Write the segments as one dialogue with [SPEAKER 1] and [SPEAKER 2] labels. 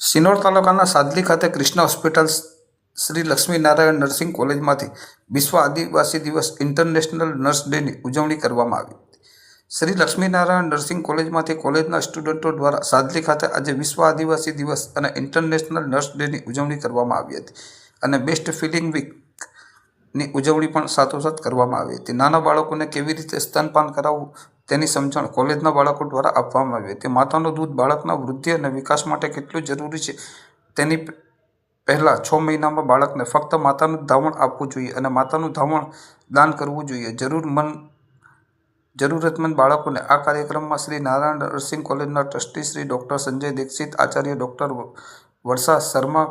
[SPEAKER 1] સિનોર તાલુકાના સાદલી ખાતે Krishna hospital Shri Laxminarayan nursing કોલેજમાંથી વિશ્વ આદિવાસી દિવસ ઇન્ટરનેશનલ નર્સ ડેની ઉજવણી કરવામાં આવી શ્રી લક્ષ્મીનારાયણ નર્સિંગ કોલેજમાંથી કોલેજના સ્ટુડન્ટો દ્વારા સાદલી ખાતે આજે વિશ્વ આદિવાસી દિવસ અને ઇન્ટરનેશનલ નર્સ ડેની ઉજવણી કરવામાં આવી હતી અને બેસ્ટ ફિલિંગ વીકની ઉજવણી પણ સાથોસાથ કરવામાં આવી હતી. નાના બાળકોને કેવી રીતે સ્તનપાન કરાવવું તેની સમજણ કોલેજના બાળકો દ્વારા આપવામાં આવી હતી. માતાનું દૂધ બાળકના વૃદ્ધિ અને વિકાસ માટે કેટલું જરૂરી છે તેની પહેલાં છ મહિનામાં બાળકને ફક્ત માતાનું ધાવણ આપવું જોઈએ અને માતાનું ધાવણ દાન કરવું જોઈએ. જરૂર મન જરૂરતમંદ બાળકોને આ કાર્યક્રમમાં શ્રી નારાયણ નર્સિંગ કોલેજના trustee Shri doctor Sanjay Dixit, Acharya doctor Varsha Sharma,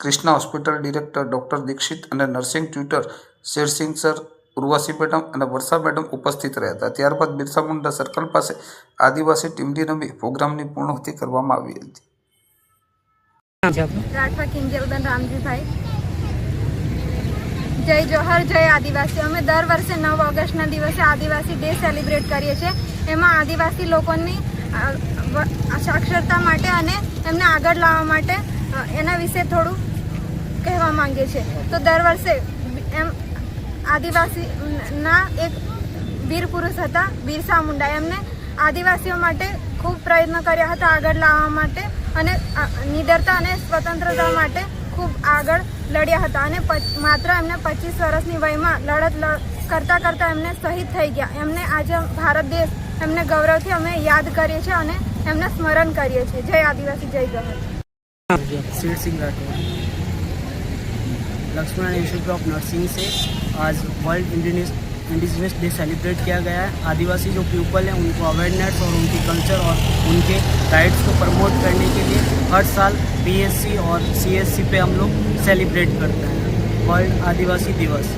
[SPEAKER 1] Krishna hospital director doctor Dixit અને nursing tutor Shersingh sir Urvashi madam અને વર્ષા મેડમ ઉપસ્થિત રહ્યા હતા ત્યારબાદ બિરસા મુંડા સર્કલ પાસે આદિવાસી ટીમડી રમી પ્રોગ્રામની પૂર્ણહુતિ કરવામાં આવી હતી.
[SPEAKER 2] રામજીભાઈ. જય જોહર, જય આદિવાસી. અમે દર વર્ષે નવ ઓગસ્ટના દિવસે આદિવાસી ડે સેલિબ્રેટ કરીએ છીએ. એમાં આદિવાસી લોકોની સાક્ષરતા માટે અને એમને આગળ લાવવા માટે એના વિશે થોડું કહેવા માંગીએ છીએ. તો દર વર્ષે એમ આદિવાસીના એક વીર પુરુષ હતા, બિરસા મુંડા. એમને આદિવાસીઓ માટે ખૂબ પ્રયત્ન કર્યા હતા આગળ લાવવા માટે અને નિડરતા અને સ્વતંત્રતા માટે ખૂબ આગળ લડ્યા હતા અને માત્ર એમને પચીસ વર્ષની વયમાં લડત કરતા કરતા એમને શહીદ થઈ ગયા. એમને આજે ભારત દેશ એમને ગૌરવથી અમે યાદ કરીએ છીએ અને એમને સ્મરણ કરીએ છીએ. જય આદિવાસી, જય ગૌરવ
[SPEAKER 3] नाम છે
[SPEAKER 4] लक्ष्मण इंस्टीट्यूट ऑफ़ नर्सिंग से आज वर्ल्ड इंडिजिनस डे सेलिब्रेट किया गया है। आदिवासी जो पीपल हैं, उनको अवेयरनेस और उनके कल्चर और उनके राइट्स को प्रमोट करने के लिए हर साल पीएससी और सीएससी पे हम लोग सेलिब्रेट करते हैं। वर्ल्ड आदिवासी दिवस